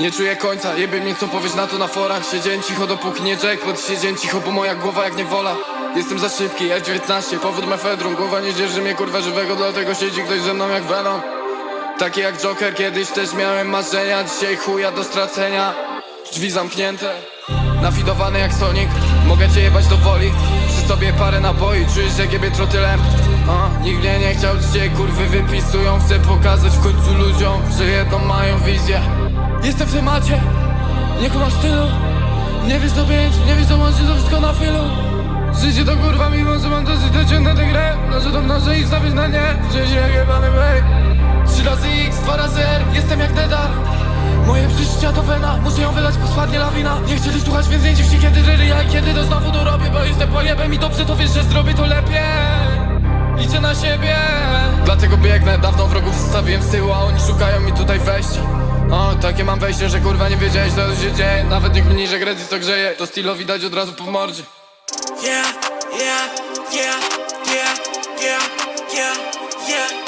Nie czuję końca, jebie mnie co powiesz na to na forach. Siedziałem cicho dopóki nie jackpot Siedziałem cicho, bo moja głowa jak nie wola. Jestem za szybki, F19, powód mefedrum Głowa nie dzierży mnie kurwa żywego, dlatego siedzi ktoś ze mną jak Venom Taki jak Joker, kiedyś też miałem marzenia Dzisiaj chuja do stracenia. Drzwi zamknięte Nafidowane jak Sonic Mogę cię jebać do woli. Przy sobie parę naboi Czujesz jak jebie trotylem a, Nikt mnie nie chciał dzisiaj kurwy wypisują. Chcę pokazać w końcu ludziom Że jedną mają wizję. Jestem w temacie Nie kumasz stylu Nie wiesz do pięć Nie wiesz do łączy to wszystko na filu. Życie to kurwa mimo, że mam dosyć dociągnę tę grę. Noszę to mnożę i stawić na nie Życie jak jebany bej Trzy razy X, dwa razy R Jestem jak Przeżycia to wena, muszę ją wylać, bo spadnie lawina. Nie chcieli słuchać, więc nie dziw się kiedy ryry Ja kiedy to znowu to robię, bo jestem pojebem I dobrze to wiesz, że zrobię to lepiej. Liczę na siebie. Dlatego biegnę, dawno wrogów zostawiłem z tyłu A oni szukają mi tutaj wejścia o, takie mam wejście, że kurwa nie wiedziałeś co się dzieje. Nawet nikt mniej, że Grecy to grzeje To stylo widać od razu po mordzie. Yeah, yeah, yeah, yeah, yeah, yeah, yeah.